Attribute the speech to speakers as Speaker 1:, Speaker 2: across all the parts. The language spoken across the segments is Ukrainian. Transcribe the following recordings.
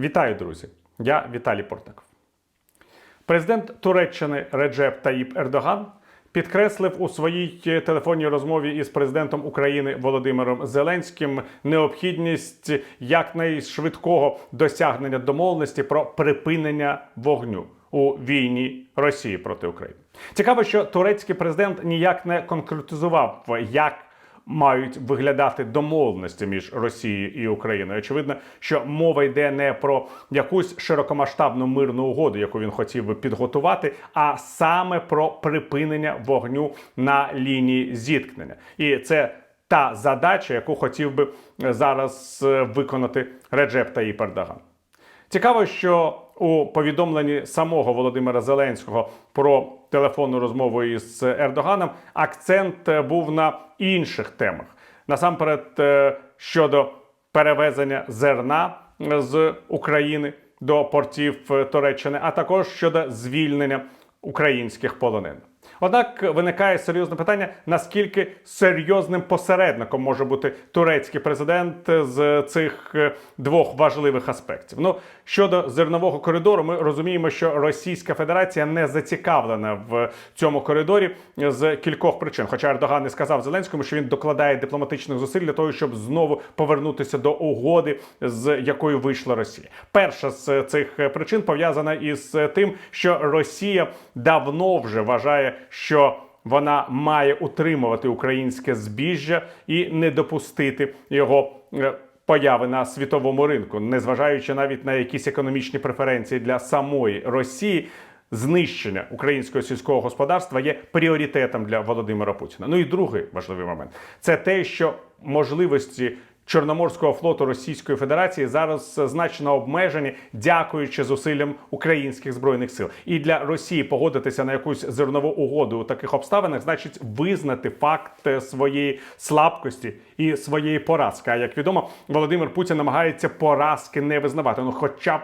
Speaker 1: Вітаю, друзі! Я Віталій Портаков. Президент Туреччини Реджеп Таїп Ердоган підкреслив у своїй телефонній розмові із президентом України Володимиром Зеленським необхідність якнайшвидкого досягнення домовленості про припинення вогню у війні Росії проти України. Цікаво, що турецький президент ніяк не конкретизував, як мають виглядати домовленості між Росією і Україною. Очевидно, що мова йде не про якусь широкомасштабну мирну угоду, яку він хотів би підготувати, а саме про припинення вогню на лінії зіткнення. І це та задача, яку хотів би зараз е, виконати Реджеп Таїп Ердоган. Цікаво, що у повідомленні самого Володимира Зеленського про телефонну розмову із Ердоганом акцент е, був на інших темах. Насамперед, е, щодо перевезення зерна з України до портів е, Туреччини, а також щодо звільнення українських полонених. Однак виникає серйозне питання: наскільки серйозним посередником може бути турецький президент з цих е, двох важливих аспектів. Ну щодо зернового коридору, ми розуміємо, що Російська Федерація не зацікавлена в цьому коридорі з кількох причин. Хоча Ердоган і сказав Зеленському, що він докладає дипломатичних зусиль для того, щоб знову повернутися до угоди, з якою вийшла Росія. Перша з цих причин пов'язана із тим, що Росія давно вже вважає, що вона має утримувати українське збіжжя і не допустити його. е, Появи на світовому ринку, незважаючи навіть на якісь економічні преференції для самої Росії, знищення українського сільського господарства є пріоритетом для Володимира Путіна. Ну і другий важливий момент це те, що можливості. Чорноморського флоту Російської Федерації зараз значно обмежені, дякуючи зусиллям українських збройних сил. І для Росії погодитися на якусь зернову угоду у таких обставинах, значить визнати факт своєї слабкості і своєї поразки. А як відомо, Володимир Путін намагається поразки не визнавати. Ну, хоча б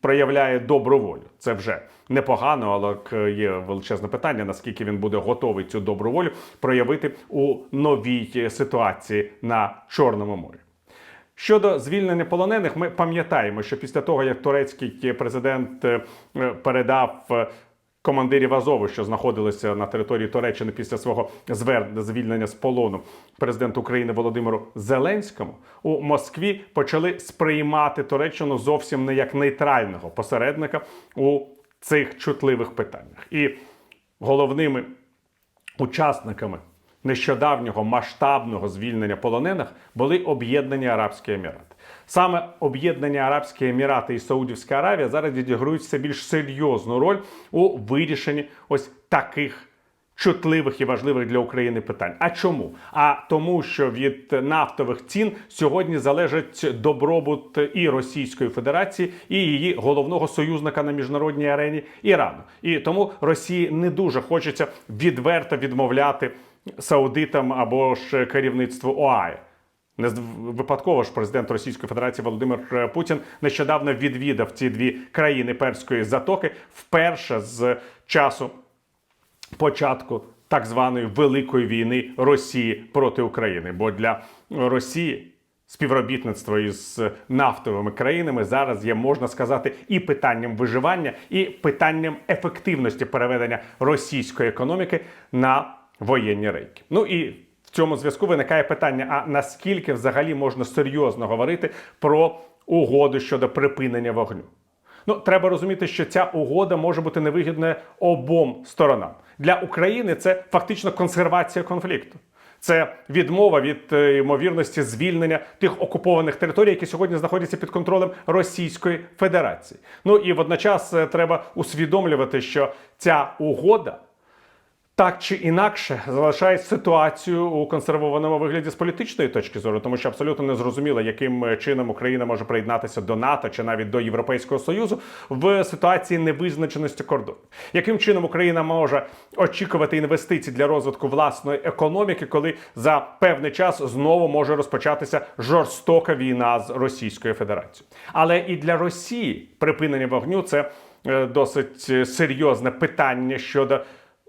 Speaker 1: проявляє добру волю. Це вже непогано, але є величезне питання, наскільки він буде готовий цю добру волю проявити у новій ситуації на Чорному морі. Щодо звільнення полонених, ми пам'ятаємо, що після того, як турецький президент е, передав е, командирів Азову, що знаходилися на території Туреччини після свого звільнення з полону президенту України Володимиру Зеленському, у Москві почали сприймати Туреччину зовсім не як нейтрального посередника у цих чутливих питаннях. І головними учасниками нещодавнього масштабного звільнення полонених були об'єднані Арабські Емірати. Саме об'єднані Арабські Емірати і Саудівська Аравія зараз відіграють все більш серйозну роль у вирішенні ось таких. Чутливих і важливих для України питань. А чому? А тому, що від нафтових цін сьогодні залежить добробут і Російської Федерації, і її головного союзника на міжнародній арені Ірану. І тому Росії не дуже хочеться відверто відмовляти саудитам або ж керівництву ОАЕ. Не випадково ж президент Російської Федерації Володимир е, Путін нещодавно відвідав ці дві країни перської затоки вперше з часу початку так званої великої війни Росії проти України. Бо для Росії співробітництво із нафтовими країнами зараз є, можна сказати, і питанням виживання, і питанням ефективності переведення російської економіки на воєнні рейки. Ну і в цьому зв'язку виникає питання: а наскільки взагалі можна серйозно говорити про угоду щодо припинення вогню? Ну, треба розуміти, що ця угода може бути невигідною обом сторонам. Для України це фактично консервація конфлікту. Це відмова від е, ймовірності звільнення тих окупованих територій, які сьогодні знаходяться під контролем Російської Федерації. Ну і водночас е, треба усвідомлювати, що ця угода так чи інакше залишає ситуацію у консервованому вигляді з політичної точки зору, тому що абсолютно не зрозуміло, яким чином Україна може приєднатися до НАТО чи навіть до Європейського Союзу в ситуації невизначеності кордонів. Яким чином Україна може очікувати інвестицій для розвитку власної економіки, коли за певний час знову може розпочатися жорстока війна з Російською Федерацією? Але і для Росії припинення вогню це е, досить е, серйозне питання щодо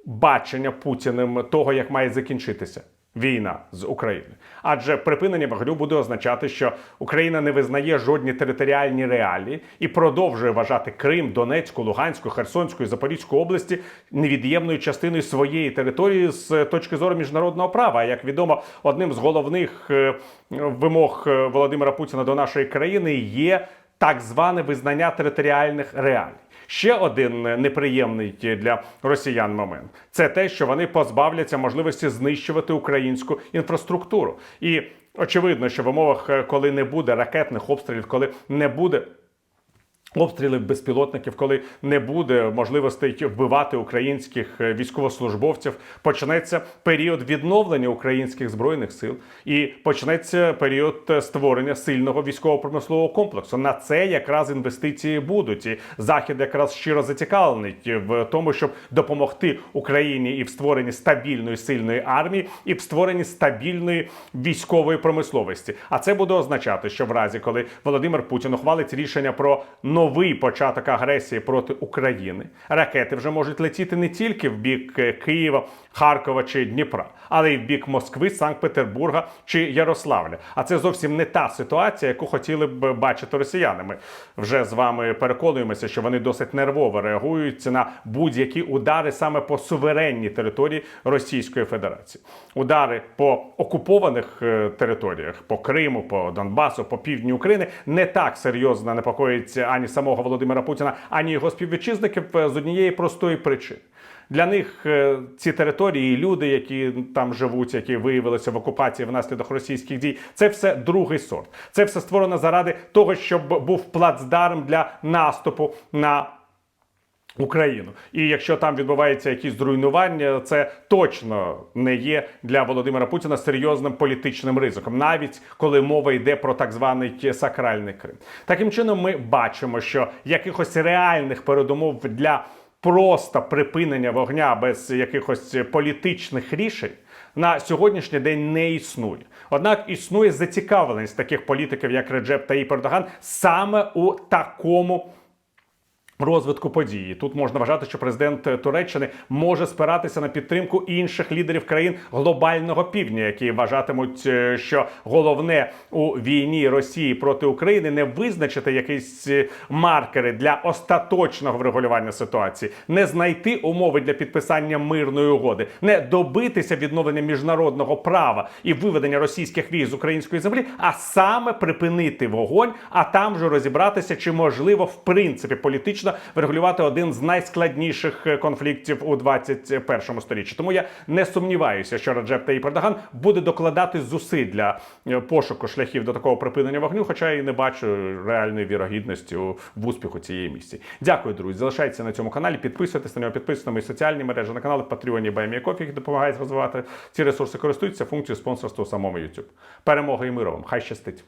Speaker 1: бачення Путіним того, як має закінчитися війна з Україною. Адже припинення вогню буде означати, що Україна не визнає жодні територіальні реалії і продовжує вважати Крим, Донецьку, Луганську, Херсонську і Запорізьку області невід'ємною частиною своєї території з точки зору міжнародного права. А як відомо, одним з головних е, вимог е, Володимира Путіна до нашої країни є так зване визнання територіальних реалій. Ще один неприємний для росіян момент це те, що вони позбавляться можливості знищувати українську інфраструктуру. І очевидно, що в умовах, е, коли не буде ракетних обстрілів, коли не буде обстрілів безпілотників, коли не буде можливостей вбивати українських е, військовослужбовців, почнеться період відновлення українських збройних сил і почнеться період е, створення сильного військово-промислового комплексу. На це якраз інвестиції будуть. І захід якраз щиро зацікавлений в тому, щоб допомогти Україні і в створенні стабільної сильної армії, і в створенні стабільної військової промисловості. А це буде означати, що в разі, коли Володимир Путін ухвалить рішення про новий початок агресії проти України, ракети вже можуть летіти не тільки в бік е, Києва, Харкова чи Дніпра, але й в бік Москви, Санкт-Петербурга чи Ярославля. А це зовсім не та ситуація, яку хотіли б бачити росіяни. Ми вже з вами переконуємося, що вони досить нервово реагують на будь-які удари саме по суверенній території Російської Федерації. Удари по окупованих е, територіях, по Криму, по Донбасу, по півдні України не так серйозно непокоїться ані самого Володимира Путіна, ані його співвітчизників е, з однієї простої причини. Для них е, ці території, люди, які там живуть, які виявилися в окупації внаслідок російських дій, це все другий сорт. Це все створено заради того, щоб був плацдарм для наступу на. Україну, і якщо там відбувається якісь зруйнування, це точно не є для Володимира Путіна серйозним політичним ризиком, навіть коли мова йде про так званий сакральний Крим. Таким чином, ми бачимо, що якихось реальних передумов для просто припинення вогня без якихось політичних рішень на сьогоднішній день не існує. Однак існує зацікавленість таких політиків, як Реджеп Таїп Ердоган, саме у такому. Розвитку події. Тут можна вважати, що президент Туреччини може спиратися на підтримку інших лідерів країн глобального півдня, які вважатимуть, е, що головне у війні Росії проти України не визначити якісь е, маркери для остаточного врегулювання ситуації, не знайти умови для підписання мирної угоди, не добитися відновлення міжнародного права і виведення російських військ з української землі, а саме припинити вогонь, а там же розібратися, чи можливо в принципі політично врегулювати один з найскладніших е, конфліктів у 21 сторіччі. Тому я не сумніваюся, що Раджеп Таїп Ердоган буде докладати зусиль для е, пошуку шляхів до такого припинення вогню, хоча і не бачу реальної вірогідності в успіху цієї місії. Дякую, друзі. Залишайтеся на цьому каналі, підписуйтесь на нього, підписуйтесь на мої соціальні мережі, на канали Patreon і BuyMeACoffee, які допомагають розвивати ці ресурси. Користуйтеся функцією спонсорства у самому YouTube. Перемоги і миру вам! Хай щастить!